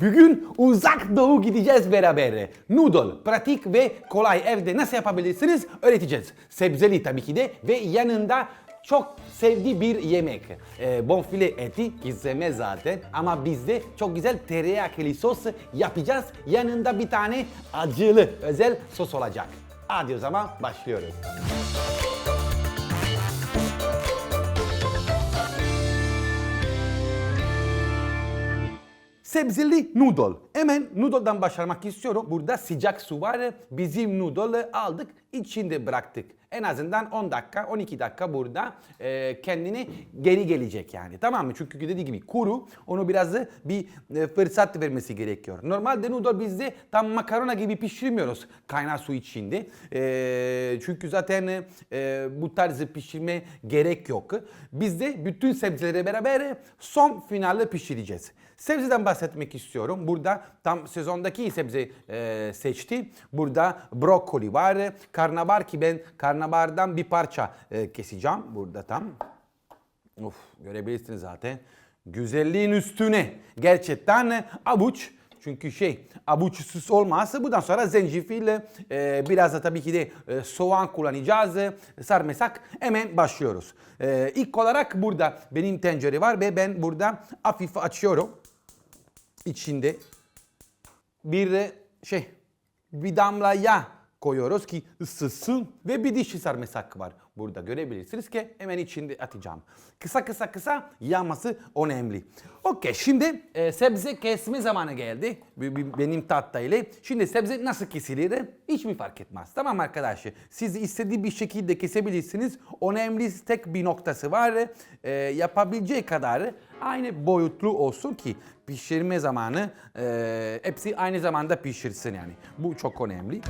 Bugün uzak doğu gideceğiz beraber. Noodle, pratik ve kolay evde nasıl yapabilirsiniz öğreteceğiz. Sebzeli tabii ki de ve yanında çok sevdiği bir yemek. Ee, bonfile eti izleme zaten ama bizde çok güzel tereyağlı sos yapacağız. Yanında bir tane acılı özel sos olacak. Hadi o zaman başlıyoruz. Sebzeli noodle. Hemen noodle'dan başlamak istiyorum. Burada sıcak su var. Bizim noodle aldık, içinde bıraktık. En azından 10 dakika, 12 dakika burada e, kendini geri gelecek yani. Tamam mı? Çünkü dediğim gibi kuru. Onu biraz bir e, fırsat vermesi gerekiyor. Normalde noodle bizde tam makarona gibi pişirmiyoruz kaynar su içinde. E, çünkü zaten e, bu tarz pişirme gerek yok. Bizde bütün sebzeleri beraber son finalde pişireceğiz. Sebzeden bahsetmek istiyorum. Burada tam sezondaki sebze e, seçti. Burada brokoli var. Karnabahar ki ben karnabahardan bir parça e, keseceğim. Burada tam. Of görebilirsiniz zaten. Güzelliğin üstüne gerçekten avuç. Çünkü şey avuçsuz olmazsa bundan sonra zencefil e, biraz da tabii ki de e, soğan kullanacağız. E, sarımsak hemen başlıyoruz. E, ilk olarak burada benim tencere var ve ben burada hafif açıyorum içinde bir şey bir damla yağ koyuyoruz ki ısınsın ve bir dişi sarımsak var burada görebilirsiniz ki hemen içinde atacağım. Kısa kısa kısa yanması önemli. Okey şimdi e, sebze kesme zamanı geldi benim tahtayla. Şimdi sebze nasıl kesilir hiçbir fark etmez. Tamam arkadaşlar siz istediği bir şekilde kesebilirsiniz. Önemli tek bir noktası var. E, yapabileceği kadar aynı boyutlu olsun ki pişirme zamanı e, hepsi aynı zamanda pişirsin yani. Bu çok önemli.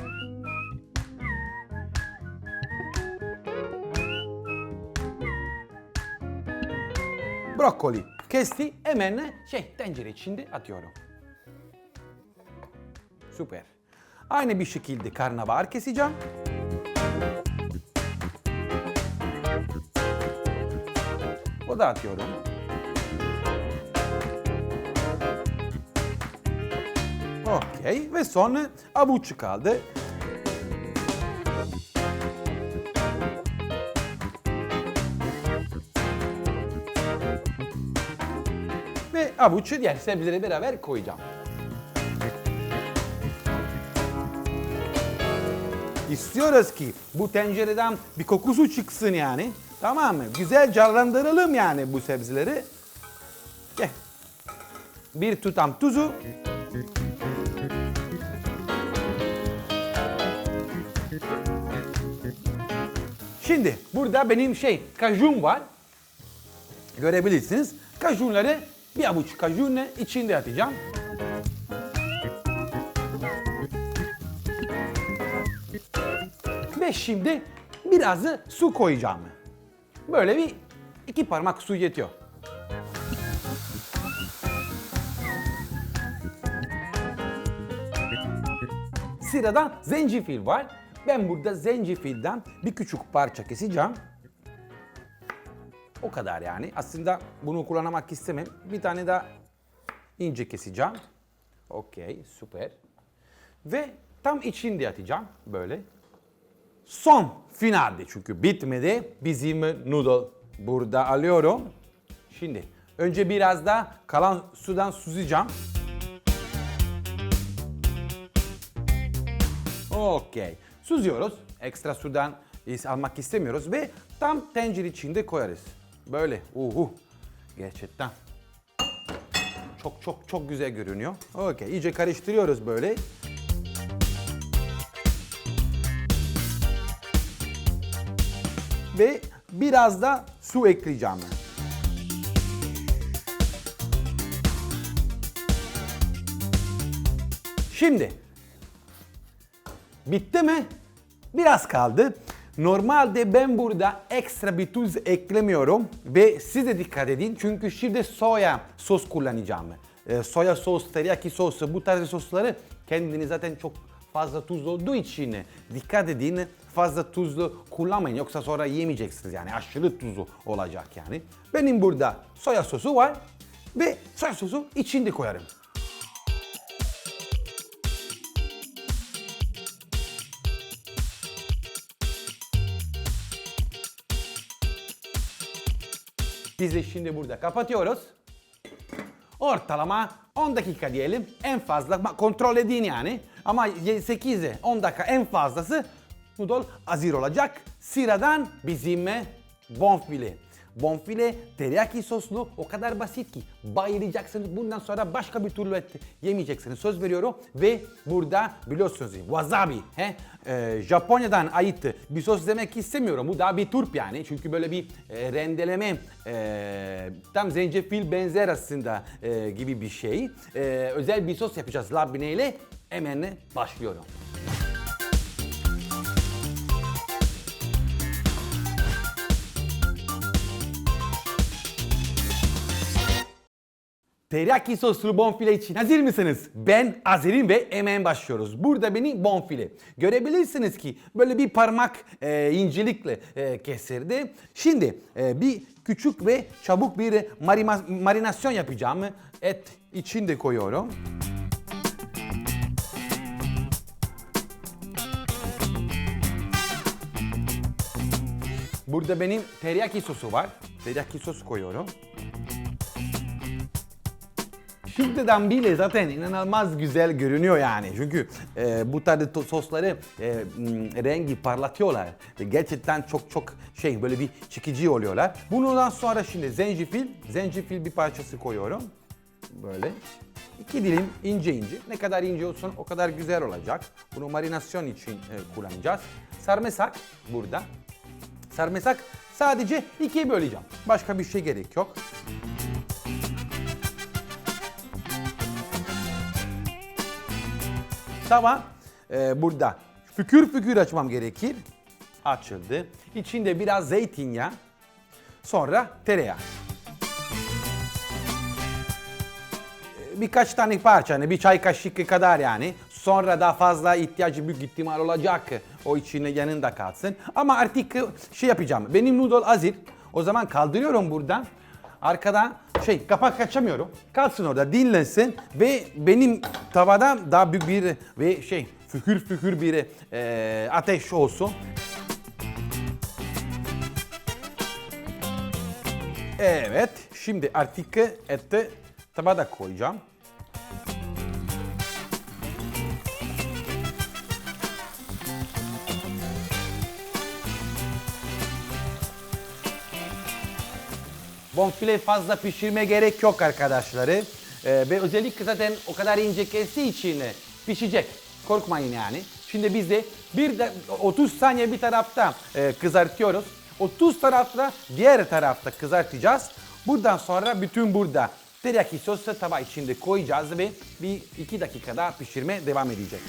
Brokoli kesti hemen şey tencere içinde atıyorum. Süper. Aynı bir şekilde karnabahar keseceğim. O da atıyorum. Okey ve sonra avuç kaldı. Avucu diğer sebzeleri beraber koyacağım. İstiyoruz ki bu tencereden bir kokusu çıksın yani. Tamam mı? Güzel canlandıralım yani bu sebzeleri. Gel. Bir tutam tuzu. Şimdi burada benim şey kajun var. Görebilirsiniz. Kajunları bir avuç kajunla içinde atacağım. Ve şimdi biraz su koyacağım. Böyle bir iki parmak su yetiyor. Sırada zencefil var. Ben burada zencefilden bir küçük parça keseceğim. O kadar yani. Aslında bunu kullanmak istemem. Bir tane daha ince keseceğim. Okey, süper. Ve tam içinde atacağım böyle. Son finalde çünkü bitmedi. Bizim noodle burada alıyorum. Şimdi önce biraz da kalan sudan süzeceğim. Okey. Süzüyoruz. Ekstra sudan almak istemiyoruz ve tam tencere içinde koyarız. Böyle. Uhu. Gerçekten. Çok çok çok güzel görünüyor. Okey. İyice karıştırıyoruz böyle. Ve biraz da su ekleyeceğim. Şimdi Bitti mi? Biraz kaldı. Normalde ben burada ekstra bir tuz eklemiyorum ve siz de dikkat edin çünkü şimdi soya sos kullanacağım. Ee, soya sos, teriyaki sos bu tarz sosları kendini zaten çok fazla tuzlu olduğu için dikkat edin fazla tuzlu kullanmayın yoksa sonra yemeyeceksiniz yani aşırı tuzlu olacak yani. Benim burada soya sosu var ve soya sosu içinde koyarım. Biz de şimdi burada kapatıyoruz. Ortalama 10 dakika diyelim en fazla kontrol edin yani ama 8'e 10 dakika en fazlası noodle hazır olacak. Sıradan bizim bonfile. Bonfile teriyaki soslu o kadar basit ki bayılacaksınız. Bundan sonra başka bir türlü et yemeyeceksiniz. Söz veriyorum. Ve burada biliyorsunuz wasabi. He? Ee, Japonya'dan ait bir sos demek istemiyorum. Bu daha bir turp yani. Çünkü böyle bir e, rendeleme e, tam zencefil benzer aslında e, gibi bir şey. E, özel bir sos yapacağız labne ile. Hemen başlıyorum. Teriyaki soslu bonfile için hazır mısınız? Ben hazırım ve hemen başlıyoruz. Burada benim bonfile. Görebilirsiniz ki böyle bir parmak e, incelikle e, kesildi. Şimdi e, bir küçük ve çabuk bir marima- marinasyon yapacağım. Et içinde koyuyorum. Burada benim teriyaki sosu var. Teriyaki sos koyuyorum. Şimdiden bile zaten inanılmaz güzel görünüyor yani. Çünkü e, bu tarz sosları e, rengi parlatıyorlar. Ve gerçekten çok çok şey böyle bir çekici oluyorlar. Bundan sonra şimdi zencefil, zencefil bir parçası koyuyorum. Böyle. İki dilim ince ince. Ne kadar ince olsun o kadar güzel olacak. Bunu marinasyon için e, kullanacağız. Sarımsak burada. Sarımsak sadece ikiye böleceğim. Başka bir şey gerek yok. Tava e, burada fükür fükür açmam gerekir. Açıldı. İçinde biraz zeytinyağı. Sonra tereyağı. E, Birkaç tane parça, hani bir çay kaşığı kadar yani. Sonra daha fazla ihtiyacı büyük ihtimal olacak. O içine yanında kalsın. Ama artık şey yapacağım. Benim noodle hazır. O zaman kaldırıyorum buradan. Arkadan şey kapak açamıyorum. Kalsın orada dinlensin ve benim tavada daha büyük bir ve şey fükür fükür bir e, ateş olsun. Evet, şimdi artık eti tavada koyacağım. Bonfile fazla pişirme gerek yok arkadaşları. Ee, ve özellikle zaten o kadar ince kestiği için pişecek. Korkmayın yani. Şimdi biz de bir de 30 saniye bir tarafta e, kızartıyoruz. 30 tarafta diğer tarafta kızartacağız. Buradan sonra bütün burada teriyaki sosu tava içinde koyacağız ve bir iki dakikada pişirme devam edecek.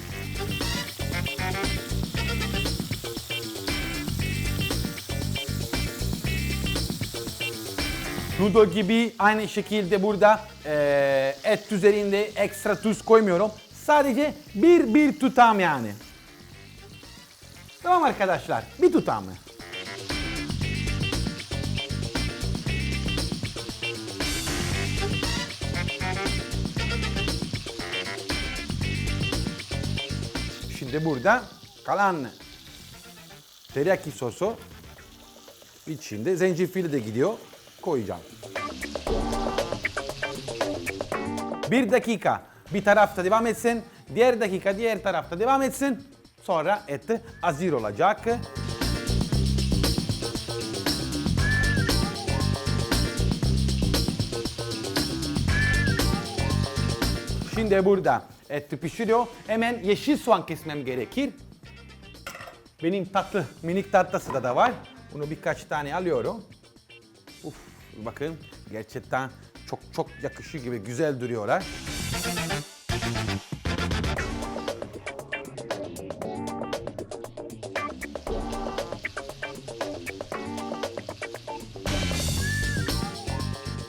Noodle gibi aynı şekilde burada eee, et üzerinde ekstra tuz koymuyorum. Sadece bir bir tutam yani. Tamam arkadaşlar bir tutam. Şimdi burada kalan teriyaki sosu içinde zencefil de gidiyor koyacağım. Bir dakika bir tarafta devam etsin, diğer dakika diğer tarafta devam etsin. Sonra et hazır olacak. Şimdi burada et pişiriyor. Hemen yeşil soğan kesmem gerekir. Benim tatlı, minik tatlısı da, da var. Bunu birkaç tane alıyorum. Bakın gerçekten çok çok yakışıyor gibi güzel duruyorlar.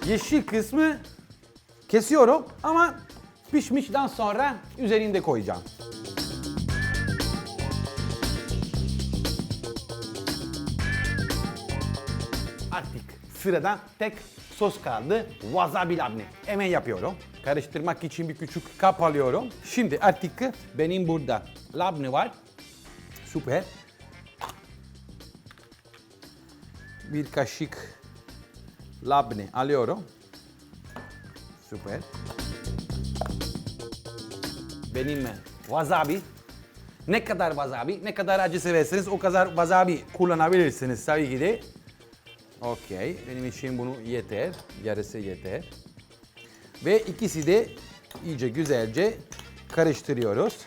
Yeşil kısmı kesiyorum ama pişmişten sonra üzerinde koyacağım. Artık sırada tek sos kaldı. Wasabi labne. Hemen yapıyorum. Karıştırmak için bir küçük kap alıyorum. Şimdi artık benim burada labne var. Süper. Bir kaşık labne alıyorum. Süper. Benim wasabi. Ne kadar wasabi, ne kadar acı seversiniz o kadar wasabi kullanabilirsiniz tabii ki de. Okey, benim için bunu yeter, yarısı yeter. Ve ikisi de iyice güzelce karıştırıyoruz.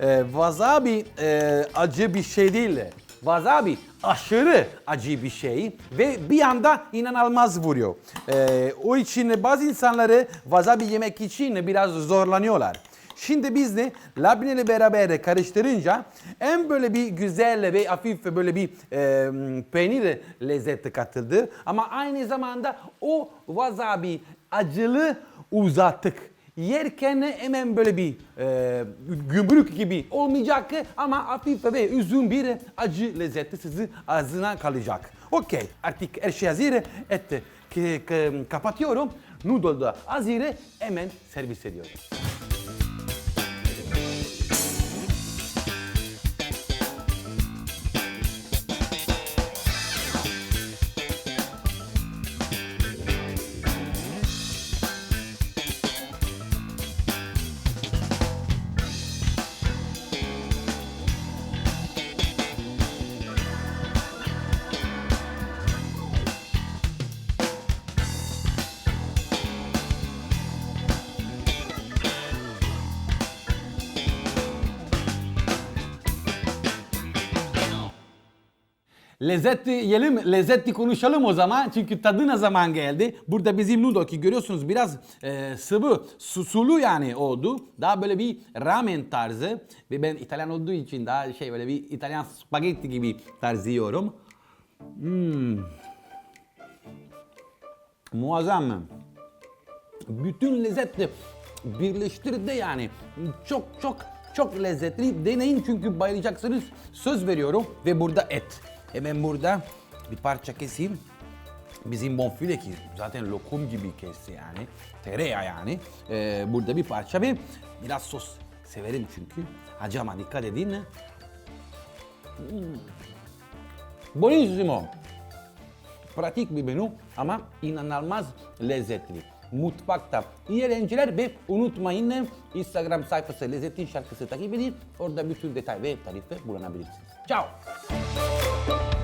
Ee, wasabi e, acı bir şey değil. Wasabi aşırı acı bir şey ve bir anda inanılmaz vuruyor. Ee, o için bazı insanları wasabi yemek için biraz zorlanıyorlar. Şimdi biz de labne ile beraber karıştırınca hem böyle bir güzel ve hafif böyle bir e, peynir lezzeti katıldı ama aynı zamanda o wasabi acılı uzattık. Yerken hemen böyle bir e, gümrük gibi olmayacak ama hafif ve üzüm bir acı lezzeti sizi ağzına kalacak. Okey artık her şey hazır. Et kapatıyorum. Noodle da hazır. Hemen servis ediyorum. Lezzet yiyelim, lezzetli konuşalım o zaman. Çünkü tadına zaman geldi. Burada bizim noodle ki görüyorsunuz biraz e, sıvı, su, sulu yani oldu. Daha böyle bir ramen tarzı. Ve ben İtalyan olduğu için daha şey böyle bir İtalyan spagetti gibi tarz yiyorum. Hmm. Muazzam. Bütün lezzeti birleştirdi yani. Çok çok çok lezzetli. Deneyin çünkü bayılacaksınız. Söz veriyorum. Ve burada et. Hemen burada bir parça keseyim. Bizim bonfile ki zaten lokum gibi kesti yani. Tereyağı yani. Ee, burada bir parça ve biraz sos. Severim çünkü. Acı ama dikkat edin. Hmm. Buonissimo. Pratik bir menü ama inanılmaz lezzetli. Mutfakta iyi eğlenceler ve unutmayın Instagram sayfası Lezzetin Şarkısı takip edin. Orada bütün detay ve tarifi bulunabilirsiniz. Ciao. Bye.